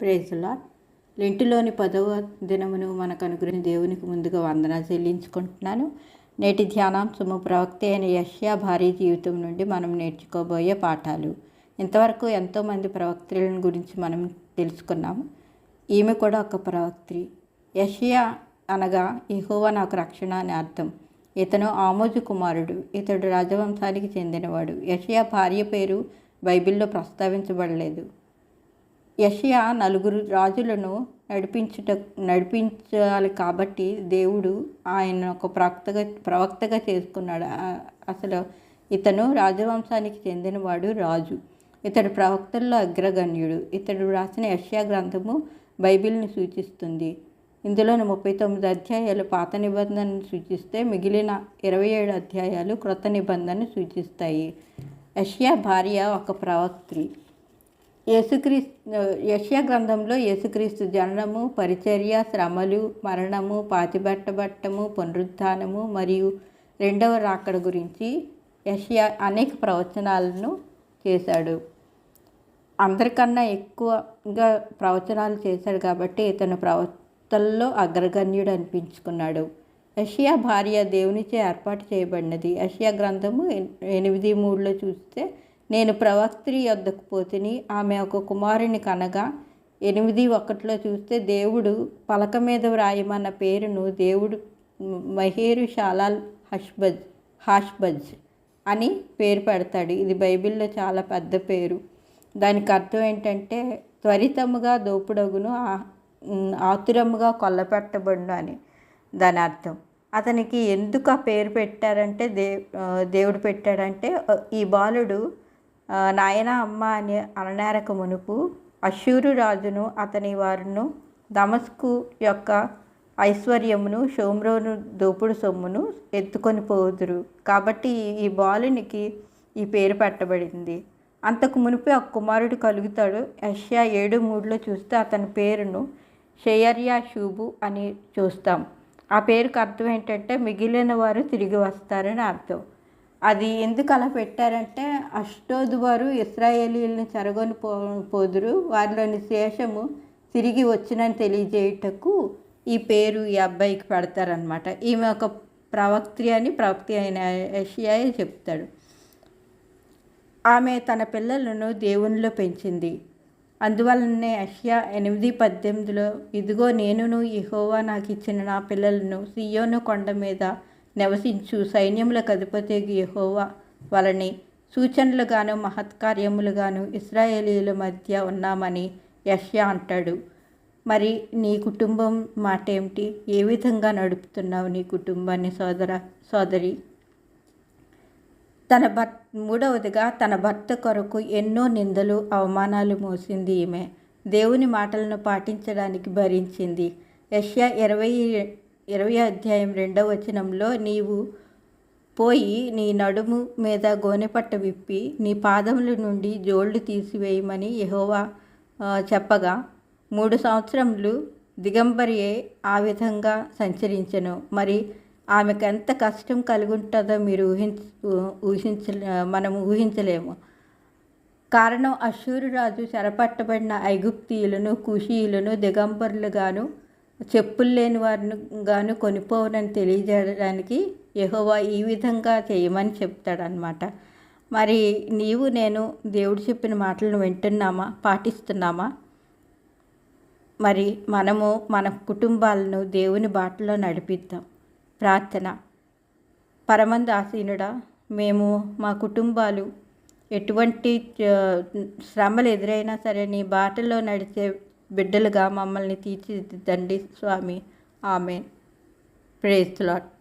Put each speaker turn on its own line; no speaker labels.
ప్రేజులా లెంటిలోని పదవ దినమును మనకు అనుగ్రహించిన దేవునికి ముందుగా వందనాలు చెల్లించుకుంటున్నాను. నేటి ధ్యానాంశము ప్రవక్త అయిన యష్యా భారీ జీవితం నుండి మనం నేర్చుకోబోయే పాఠాలు. ఇంతవరకు ఎంతోమంది ప్రవక్తలను గురించి మనం తెలుసుకున్నాము. ఈమె కూడా ఒక ప్రవక్త్రి. యషియా అనగా ఇహోవా నాకు రక్షణ అని అర్థం. ఇతను ఆమోజు కుమారుడు. ఇతడు రాజవంశానికి చెందినవాడు. యషియా భార్య పేరు బైబిల్లో ప్రస్తావించబడలేదు. యషియా నలుగురు రాజులను నడిపించుట నడిపించాలి కాబట్టి దేవుడు ఆయన ఒక ప్రవక్తగా ప్రవక్తగా చేసుకున్నాడు అసలు ఇతను రాజవంశానికి చెందినవాడు రాజు. ఇతడు ప్రవక్తల్లో అగ్రగణ్యుడు. ఇతడు రాసిన యష్యా గ్రంథము బైబిల్ని సూచిస్తుంది. ఇందులోని ముప్పై తొమ్మిది అధ్యాయాలు పాత నిబంధనను సూచిస్తే మిగిలిన ఇరవై ఏడు అధ్యాయాలు క్రొత్త నిబంధనను సూచిస్తాయి. యష్యా భార్య ఒక ప్రవక్త్రి. యేసుక్రీస్తు యష్యా గ్రంథంలో యేసుక్రీస్తు జననము పరిచర్య శ్రమలు మరణము పాతిబట్టబట్టము పునరుద్ధానము మరియు రెండవ రాకడ గురించి యష్యా అనేక ప్రవచనాలను చేశాడు. అందరికన్నా ఎక్కువగా ప్రవచనాలు చేశాడు కాబట్టి ఇతను ప్రవక్తల్లో అగ్రగణ్యుడు అనిపించుకున్నాడు. యషియా భార్య దేవునిచే ఏర్పాటు చేయబడినది. యషియా గ్రంథము ఎనిమిది మూడులో చూస్తే నేను ప్రవక్త్రి యొద్దకు పోతిని ఆమె ఒక కుమారుని కనగా ఎనిమిది ఒకటిలో చూస్తే దేవుడు పలక మీద వ్రాయమన్న పేరును దేవుడు మహేరు షాలాల్ హష్బజ్ హాష్బజ్ అని పేరు పెడతాడు. ఇది బైబిల్లో చాలా పెద్ద పేరు. దానికి అర్థం ఏంటంటే త్వరితముగా దోపుడగును ఆతురముగా కొల్లపెట్టబడును అని దాని అర్థం. అతనికి ఎందుకు ఆ పేరు పెట్టారంటే దే దేవుడు పెట్టాడంటే ఈ బాలుడు నాయన అమ్మ అని అననేరక మునుపు అశూరు రాజును అతని వారును దమస్కు యొక్క ఐశ్వర్యమును షోమ్రోను దోపుడు సొమ్మును ఎత్తుకొని పోదురు. కాబట్టి ఈ- బాలునికి ఈ పేరు పెట్టబడింది. అంతకు మునిపే ఆ కుమారుడు కలుగుతాడు. యష్యా ఏడు మూడులో చూస్తే అతని పేరును షేయర్యా షూబు అని చూస్తాం. ఆ పేరుకు అర్థం ఏంటంటే మిగిలిన వారు తిరిగి వస్తారని అర్థం. అది ఎందుకు అలా పెట్టారంటే అష్టోదు వారు ఇస్రాయేలీలను చెరగొని పో పోదురు. వారిలోని శేషము తిరిగి వచ్చినని తెలియజేయుటకు ఈ పేరు ఈ అబ్బాయికి పెడతారనమాట ఈమె ఒక ప్రవక్త్రి అని ప్రవక్తి అయిన యషియాయే చెప్తాడు. ఆమె తన పిల్లలను దేవునిలో పెంచింది. అందువలనే అష్యా ఎనిమిది పద్దెనిమిదిలో ఇదిగో నేనును ఇహోవా నాకు ఇచ్చిన నా పిల్లలను సియోను కొండ మీద నివసించు సైన్యములకు అధిపతి యహోవా వలని సూచనలుగాను మహత్కార్యములుగాను ఇస్రాయేలీల మధ్య ఉన్నామని యష్యా అంటాడు. మరి నీ కుటుంబం మాట ఏమిటి ఏ విధంగా నడుపుతున్నావు నీ కుటుంబాన్ని సోదర సోదరి? తన భర్త మూడవదిగా తన భర్త కొరకు ఎన్నో నిందలు అవమానాలు మోసింది ఈమె. దేవుని మాటలను పాటించడానికి భరించింది. యష్యా ఇరవై ఇరవై అధ్యాయం రెండవ వచనంలో నీవు పోయి నీ నడుము మీద గోనెపట్ట విప్పి నీ పాదముల నుండి జోళ్ళు తీసివేయమని యహోవా చెప్పగా మూడు సంవత్సరములు దిగంబరియే ఆ విధంగా సంచరించను. మరి ఆమెకు ఎంత కష్టం కలుగుంటుందో మీరు ఊహించ ఊహించ మనం ఊహించలేము. కారణం అశూరు రాజు చెరపట్టబడిన ఐగుప్తీయులను కుషీయులను దిగంబరులుగాను చెప్పులు లేని వారిని గాను కొనిపోవనని తెలియజేయడానికి యహోవా ఈ విధంగా చేయమని చెప్తాడనమాట మరి నీవు నేను దేవుడు చెప్పిన మాటలను వింటున్నామా? పాటిస్తున్నామా? మరి మనము మన కుటుంబాలను దేవుని బాటలో నడిపిద్దాం. ప్రార్థన. పరమంద ఆసీనుడా మేము మా కుటుంబాలు ఎటువంటి శ్రమలు ఎదురైనా సరే నీ బాటలో నడిచే బిడ్డలుగా మమ్మల్ని తీర్చిదిద్దండి స్వామి. ఆమె ప్రేస్ లాట్